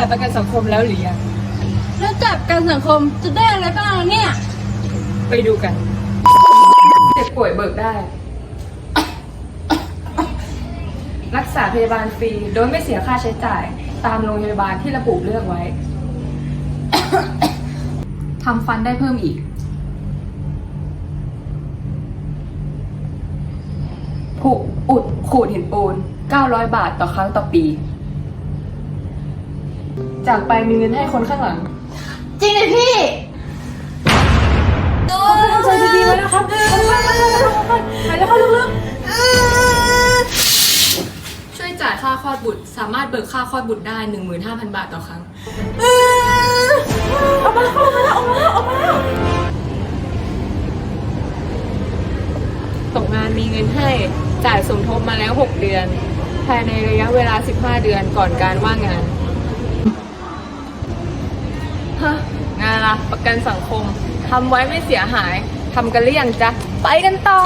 ายประกันสังคมแล้วหรือยัง แล้วจากการสังคมจะได้อะไรบ้างเนี่ย ไปดูกัน เจ็บป่วยเบิกได้ รักษาพยาบาลฟรี โดยไม่เสียค่าใช้จ่าย ตามโรงพยาบาลที่ระบุเลือกไว้ ทำฟันได้เพิ่มอีกผุอุดขูดหินปูน 900 บาทต่อครั้งต่อปี จากไปมีเงินให้คนข้างหลัง จริงเลยพี่ใจดีๆไว้นะครับหายใจเข้าลึกๆช่วยจ่ายค่าคลอดบุตร สามารถเบิกค่าคลอดบุตรได้ 15,000 บาทต่อครั้งออกมาแล้วออกมาแล้วออกมาแล้วออกมาแล้วตกงานมีเงินให้ จ่ายสมทบมาแล้ว 6 เดือน ภายในระยะเวลา 15 เดือนก่อนการว่างงาน งานละประกันสังคมทำไว้ไม่เสียหายทำกันหรือยังจ๊ะ ไปกันต่อ